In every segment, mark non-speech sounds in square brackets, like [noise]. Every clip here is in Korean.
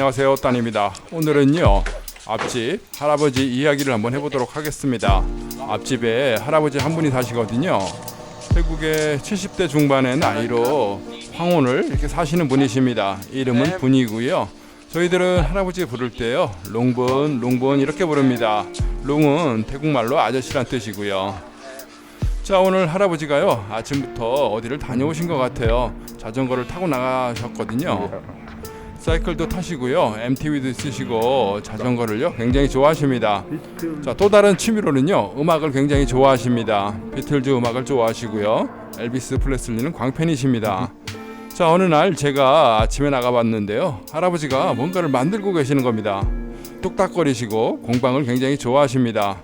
안녕하세요 따입니다. 오늘은요 앞집 할아버지 이야기를 한번 해보도록 하겠습니다. 앞집에 할아버지 한 분이 사시거든요. 태국의 70대 중반의 나이로 황혼을 이렇게 사시는 분이십니다. 이름은 분이고요. 저희들은 할아버지 부를 때요 롱분 롱분 이렇게 부릅니다. 롱은 태국말로 아저씨란 뜻이고요. 자 오늘 할아버지가요 아침부터 어디를 다녀오신 것 같아요. 자전거를 타고 나가셨거든요 사이클도 타시고요. MTV도 있으시고 자전거를요. 굉장히 좋아하십니다. 자 또 다른 취미로는요. 음악을 굉장히 좋아하십니다. 비틀즈 음악을 좋아하시고요. 엘비스 플레슬리는 광팬이십니다. 자 어느 날 제가 아침에 나가 봤는데요. 할아버지가 뭔가를 만들고 계시는 겁니다. 뚝딱거리시고 공방을 굉장히 좋아하십니다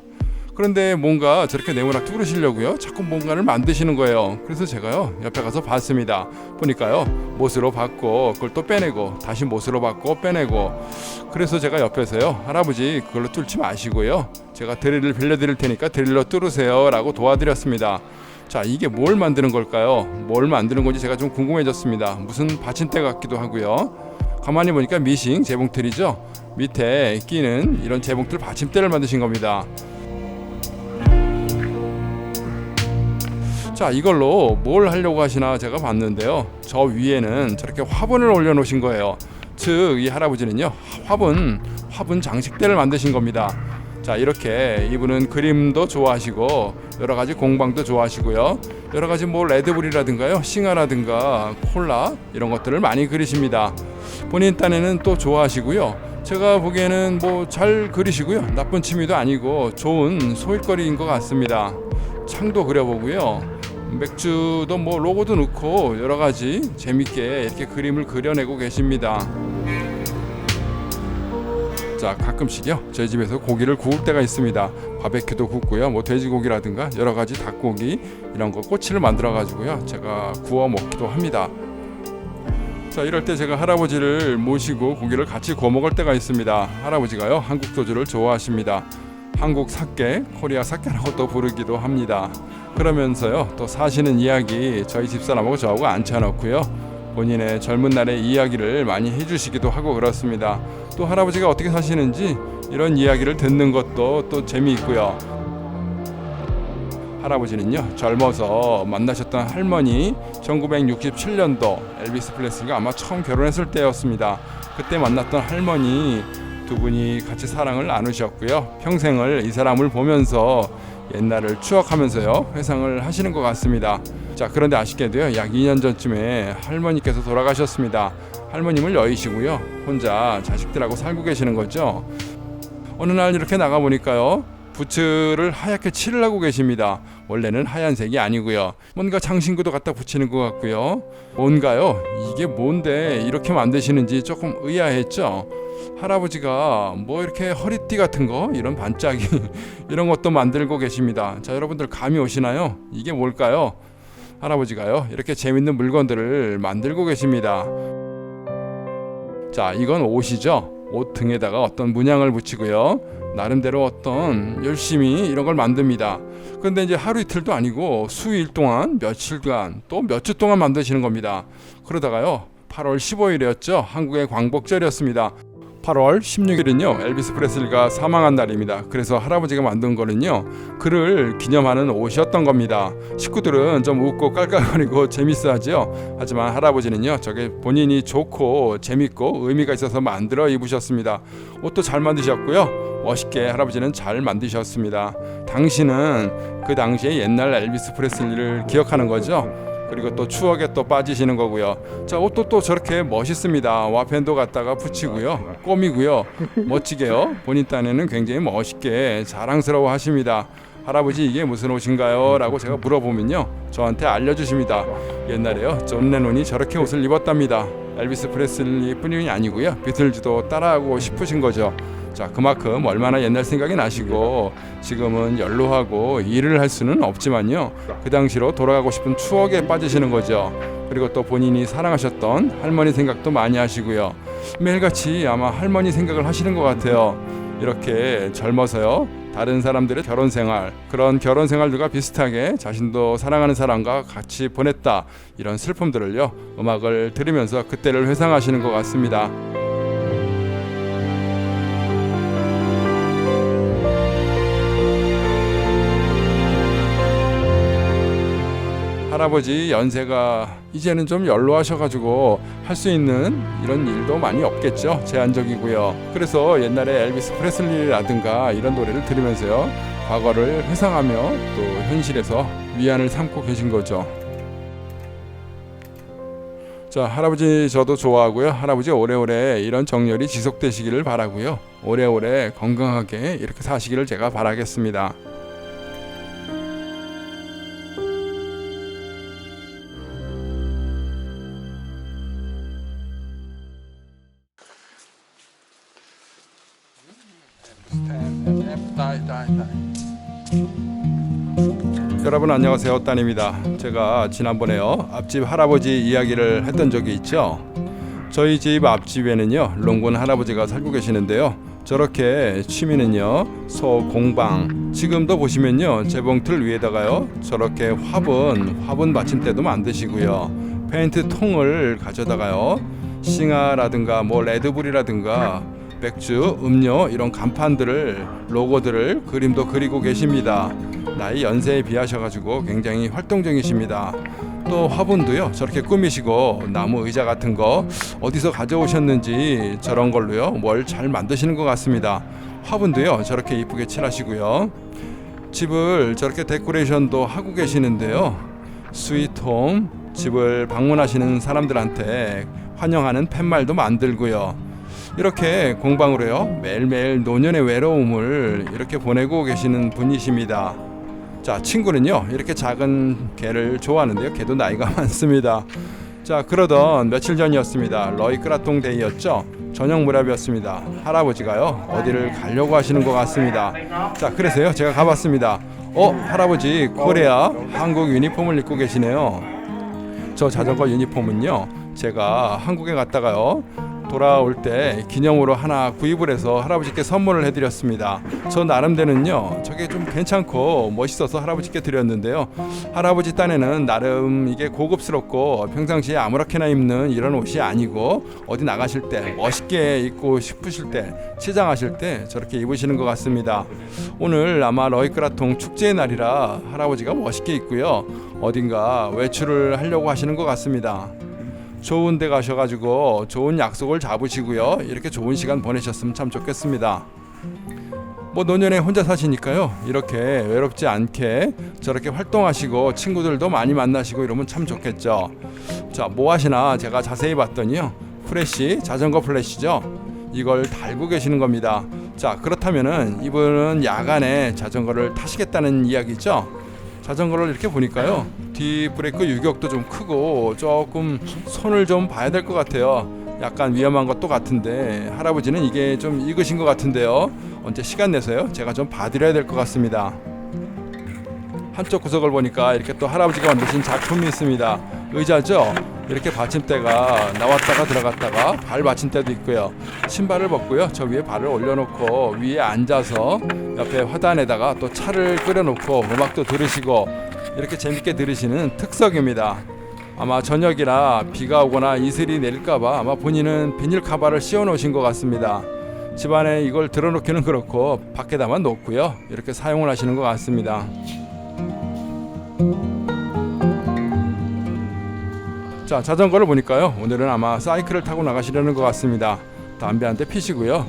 그런데 뭔가 저렇게 네모나게 뚫으시려고요. 자꾸 뭔가를 만드시는 거예요. 그래서 제가요 옆에 가서 봤습니다. 보니까요 못으로 받고 그걸 또 빼내고 다시 못으로 받고 빼내고 그래서 제가 옆에서요 할아버지 그걸로 뚫지 마시고요. 제가 드릴을 빌려드릴 테니까 드릴로 뚫으세요라고 도와드렸습니다. 자 이게 뭘 만드는 걸까요? 뭘 만드는 건지 제가 좀 궁금해졌습니다. 무슨 받침대 같기도 하고요. 가만히 보니까 미싱 재봉틀이죠. 밑에 끼는 이런 재봉틀 받침대를 만드신 겁니다. 자 이걸로 뭘 하려고 하시나 제가 봤는데요. 저 위에는 저렇게 화분을 올려놓으신 거예요. 즉 이 할아버지는요 화분 화분 장식대를 만드신 겁니다. 자 이렇게 이분은 그림도 좋아하시고 여러 가지 공방도 좋아하시고요. 여러 가지 뭐 레드불이라든가요 싱하라든가 콜라 이런 것들을 많이 그리십니다. 본인 딴에는 또 좋아하시고요. 제가 보기에는 뭐 잘 그리시고요. 나쁜 취미도 아니고 좋은 소일거리인 것 같습니다. 창도 그려보고요 맥주도 뭐 로고도 넣고 여러 가지 재밌게 이렇게 그림을 그려내고 계십니다. 자 가끔씩요 저희 집에서 고기를 구울 때가 있습니다. 바베큐도 굽고요, 뭐 돼지고기라든가 여러 가지 닭고기 이런 거 꼬치를 만들어 가지고요 제가 구워 먹기도 합니다. 자 이럴 때 제가 할아버지를 모시고 고기를 같이 구워 먹을 때가 있습니다. 할아버지가요 한국 소주를 좋아하십니다. 한국 사케, 코리아 사케라고 또 부르기도 합니다. 그러면서요 또 사시는 이야기 저희 집사람하고 저하고 앉혀놓고요 본인의 젊은 날의 이야기를 많이 해주시기도 하고 그렇습니다. 또 할아버지가 어떻게 사시는지 이런 이야기를 듣는 것도 또 재미있고요. 할아버지는요 젊어서 만나셨던 할머니 1967년도 엘비스 플레스가 아마 처음 결혼했을 때였습니다. 그때 만났던 할머니 두 분이 같이 사랑을 나누셨고요. 평생을 이 사람을 보면서 옛날을 추억하면서요 회상을 하시는 것 같습니다. 자 그런데 아쉽게도요 약 2년 전쯤에 할머니께서 돌아가셨습니다. 할머님을 여의시고요 혼자 자식들하고 살고 계시는 거죠. 어느 날 이렇게 나가 보니까요 부츠를 하얗게 칠을 하고 계십니다. 원래는 하얀색이 아니고요. 뭔가 장신구도 갖다 붙이는 것 같고요. 뭔가요? 이게 뭔데 이렇게 만드시는지 조금 의아했죠. 할아버지가 뭐 이렇게 허리띠 같은 거 이런 반짝이 [laughs] 이런 것도 만들고 계십니다. 자 여러분들 감이 오시나요? 이게 뭘까요? 할아버지가요 이렇게 재밌는 물건들을 만들고 계십니다. 자 이건 옷이죠. 옷 등에다가 어떤 문양을 붙이고요. 나름대로 어떤 열심히 이런 걸 만듭니다. 그런데 이제 하루 이틀도 아니고 수일 동안 며칠간 또 몇 주 동안 만드시는 겁니다. 그러다가요 8월 15일이었죠. 한국의 광복절이었습니다. 8월 16일은요 엘비스 프레슬리가 사망한 날입니다. 그래서 할아버지가 만든 거는요 그를 기념하는 옷이었던 겁니다. 식구들은 좀 웃고 깔깔거리고 재밌어하지요. 하지만 할아버지는요 저게 본인이 좋고 재밌고 의미가 있어서 만들어 입으셨습니다. 옷도 잘 만드셨고요. 멋있게 할아버지는 잘 만드셨습니다. 당신은 그 당시에 옛날 엘비스 프레슬리를 기억하는 거죠. 그리고 또 추억에 또 빠지시는 거고요. 자 옷도 또 저렇게 멋있습니다. 와펜도 갖다가 붙이고요, 꼬미고요, 멋지게요. 본인 딴에는 굉장히 멋있게 자랑스러워 하십니다. 할아버지 이게 무슨 옷인가요? 라고 제가 물어보면요 저한테 알려주십니다 옛날에요 존 레논이 저렇게 옷을 입었답니다 엘비스 프레슬리 뿐이 아니고요 비틀즈도 따라하고 싶으신 거죠 자 그만큼 얼마나 옛날 생각이 나시고 지금은 연로하고 일을 할 수는 없지만요. 그 당시로 돌아가고 싶은 추억에 빠지시는 거죠. 그리고 또 본인이 사랑하셨던 할머니 생각도 많이 하시고요. 매일같이 아마 할머니 생각을 하시는 것 같아요. 이렇게 젊어서요. 다른 사람들의 결혼 생활 그런 결혼 생활들과 비슷하게 자신도 사랑하는 사람과 같이 보냈다. 이런 슬픔들을요. 음악을 들으면서 그때를 회상하시는 것 같습니다. 할아버지 연세가 이제는 좀 연로하셔가지고 할 수 있는 이런 일도 많이 없겠죠. 제한적이고요. 그래서 옛날에 엘비스 프레슬리라든가 이런 노래를 들으면서요. 과거를 회상하며 또 현실에서 위안을 삼고 계신 거죠. 자, 할아버지 저도 좋아하고요. 할아버지 오래오래 이런 정열이 지속되시기를 바라고요. 오래오래 건강하게 이렇게 사시기를 제가 바라겠습니다. 여러분 안녕하세요. 따님입니다. 제가 지난번에요. 앞집 할아버지 이야기를 했던 적이 있죠? 저희 집 앞집에는요 롱군 할아버지가 살고 계시는데요. 저렇게 취미는요 소 공방. 지금도 보시면요 재봉틀 위에다가요 저렇게 화분 화분 받침대도 만드시고요. 페인트 통을 가져다가요 싱하라든가 뭐 레드불이라든가 맥주, 음료 이런 간판들을 로고들을 그림도 그리고 계십니다. 나이 연세에 비하셔가지고 굉장히 활동적이십니다. 또 화분도요 저렇게 꾸미시고 나무 의자 같은 거 어디서 가져오셨는지 저런 걸로요 뭘 잘 만드시는 것 같습니다. 화분도요 저렇게 이쁘게 칠하시고요. 집을 저렇게 데코레이션도 하고 계시는데요. 스위트홈 집을 방문하시는 사람들한테 환영하는 팻말도 만들고요. 이렇게 공방으로요 매일매일 노년의 외로움을 이렇게 보내고 계시는 분이십니다. 자 친구는요 이렇게 작은 개를 좋아하는데요 개도 나이가 [laughs] 많습니다. 자 그러던 며칠 전이었습니다. 러이 크라통 데이였죠. 저녁 무렵이었습니다. 할아버지가요 어디를 가려고 하시는 것 같습니다. 자 그래서요 제가 가봤습니다. 어 할아버지 코레아 한국 유니폼을 입고 계시네요. 저 자전거 유니폼은요 제가 한국에 갔다가요 돌아올 때 기념으로 하나 구입을 해서 할아버지께 선물을 해드렸습니다. 저 나름대로는요 저게 좀 괜찮고 멋있어서 할아버지께 드렸는데요. 할아버지 딴에는 나름 이게 고급스럽고 평상시에 아무렇게나 입는 이런 옷이 아니고 어디 나가실 때 멋있게 입고 싶으실 때 시장하실 때 저렇게 입으시는 것 같습니다. 오늘 아마 러이크라통 축제의 날이라 할아버지가 멋있게 입고요. 어딘가 외출을 하려고 하시는 것 같습니다. 좋은 데 가셔가지고 좋은 약속을 잡으시고요. 이렇게 좋은 시간 보내셨으면 참 좋겠습니다. 뭐 노년에 혼자 사시니까요. 이렇게 외롭지 않게 저렇게 활동하시고 친구들도 많이 만나시고 이러면 참 좋겠죠. 자, 뭐 하시나 제가 자세히 봤더니요. 프레시 자전거 플래시죠. 이걸 달고 계시는 겁니다. 자, 그렇다면은 이분은 야간에 자전거를 타시겠다는 이야기죠. 자전거를 이렇게 보니까요. 뒤 브레이크 유격도 좀 크고 조금 손을 좀 봐야 될 것 같아요. 약간 위험한 것도 같은데 할아버지는 이게 좀 익으신 것 같은데요. 언제 시간 내서요. 제가 좀 봐드려야 될 것 같습니다. 한쪽 구석을 보니까 이렇게 또 할아버지가 만드신 작품이 있습니다. 의자죠. 이렇게 받침대가 나왔다가 들어갔다가 발 받침대도 있고요. 신발을 벗고요. 저 위에 발을 올려놓고 위에 앉아서 옆에 화단에다가 또 차를 끓여놓고 음악도 들으시고 이렇게 재밌게 들으시는 특석입니다. 아마 저녁이라 비가 오거나 이슬이 내릴까봐 아마 본인은 비닐 카바를 씌워 놓으신 것 같습니다. 집안에 이걸 들어놓기는 그렇고 밖에다만 놓고요. 이렇게 사용을 하시는 것 같습니다. 자 자전거를 보니까요 오늘은 아마 사이클을 타고 나가시려는 것 같습니다 담배 한 대 피시고요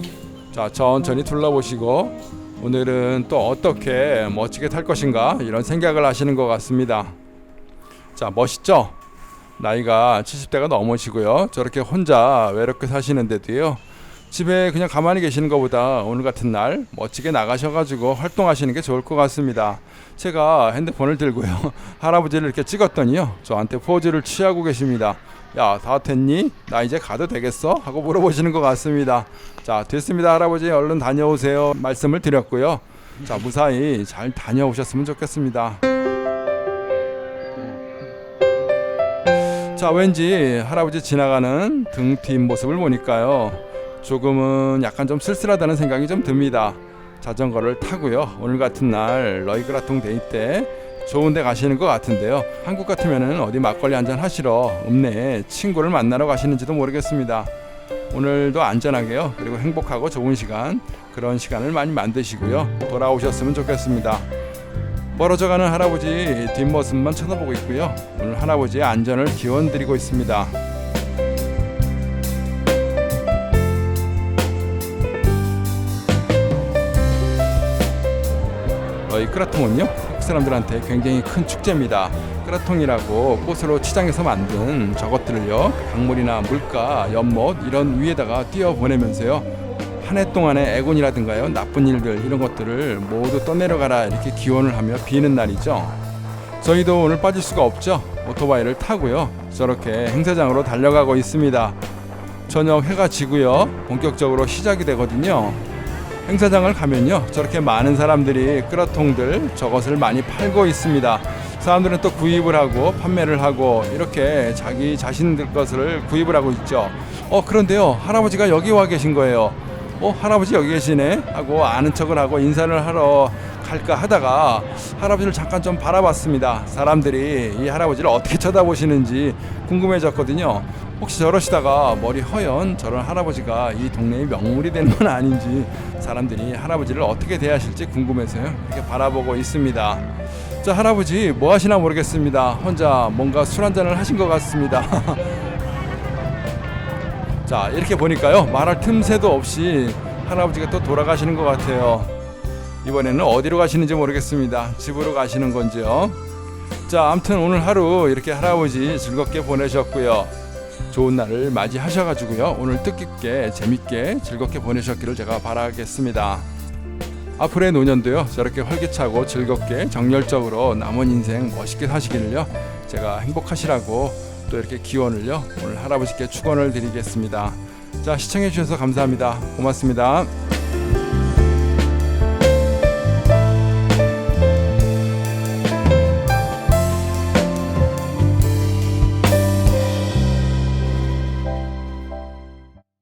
자 천천히 둘러보시고 오늘은 또 어떻게 멋지게 탈 것인가 이런 생각을 하시는 것 같습니다 자 멋있죠 나이가 70대가 넘으시고요 저렇게 혼자 외롭게 사시는데도요 집에 그냥 가만히 계시는 것보다 오늘 같은 날 멋지게 나가셔가지고 활동하시는 게 좋을 것 같습니다. 제가 핸드폰을 들고요. [laughs] 할아버지를 이렇게 찍었더니요. 저한테 포즈를 취하고 계십니다. 야, 다 됐니? 나 이제 가도 되겠어? 하고 물어보시는 것 같습니다. 자, 됐습니다. 할아버지 얼른 다녀오세요. 말씀을 드렸고요. 자, 무사히 잘 다녀오셨으면 좋겠습니다. 자, 왠지 할아버지 지나가는 등뒤 모습을 보니까요. 조금은 약간 좀 쓸쓸하다는 생각이 좀 듭니다. 자전거를 타고요. 오늘 같은 날 러이그라통 데이 때 좋은 데 가시는 것 같은데요. 한국 같으면은 어디 막걸리 한잔 하시러 읍내에 친구를 만나러 가시는지도 모르겠습니다. 오늘도 안전하게요. 그리고 행복하고 좋은 시간 그런 시간을 많이 만드시고요. 돌아오셨으면 좋겠습니다. 멀어져 가는 할아버지 뒷모습만 쳐다보고 있고요. 오늘 할아버지의 안전을 기원드리고 있습니다. 어, 이 끄라통은요 한국 사람들한테 굉장히 큰 축제입니다. 끄라통이라고 꽃으로 치장해서 만든 저것들을요 강물이나 물가, 연못 이런 위에다가 띄어 보내면서요 한해 동안의 애곤이라든가요 나쁜 일들 이런 것들을 모두 떠내려가라 이렇게 기원을 하며 비는 날이죠. 저희도 오늘 빠질 수가 없죠. 오토바이를 타고요 저렇게 행사장으로 달려가고 있습니다. 저녁 해가 지고요 본격적으로 시작이 되거든요. 행사장을 가면요 저렇게 많은 사람들이 끄라통들 저것을 많이 팔고 있습니다. 사람들은 또 구입을 하고 판매를 하고 이렇게 자기 자신들 것을 구입을 하고 있죠. 어 그런데요 할아버지가 여기 와 계신 거예요. 어 할아버지 여기 계시네? 하고 아는 척을 하고 인사를 하러 갈까 하다가 할아버지를 잠깐 좀 바라봤습니다. 사람들이 이 할아버지를 어떻게 쳐다보시는지 궁금해졌거든요 혹시 저러시다가 머리 허연 저런 할아버지가 이 동네의 명물이 되는 건 아닌지 사람들이 할아버지를 어떻게 대하실지 궁금해서요 이렇게 바라보고 있습니다. 자 할아버지 뭐 하시나 모르겠습니다. 혼자 뭔가 술 한잔을 하신 것 같습니다. [laughs] 자 이렇게 보니까요 말할 틈새도 없이 할아버지가 또 돌아가시는 것 같아요. 이번에는 어디로 가시는지 모르겠습니다. 집으로 가시는 건지요. 자 아무튼 오늘 하루 이렇게 할아버지 즐겁게 보내셨고요. 좋은 날을 맞이하셔가지고요 오늘 뜻깊게 재밌게 즐겁게 보내셨기를 제가 바라겠습니다. 앞으로의 노년도요 저렇게 활기차고 즐겁게 정열적으로 남은 인생 멋있게 사시기를요 제가 행복하시라고 또 이렇게 기원을요 오늘 할아버지께 축원을 드리겠습니다. 자 시청해 주셔서 감사합니다. 고맙습니다.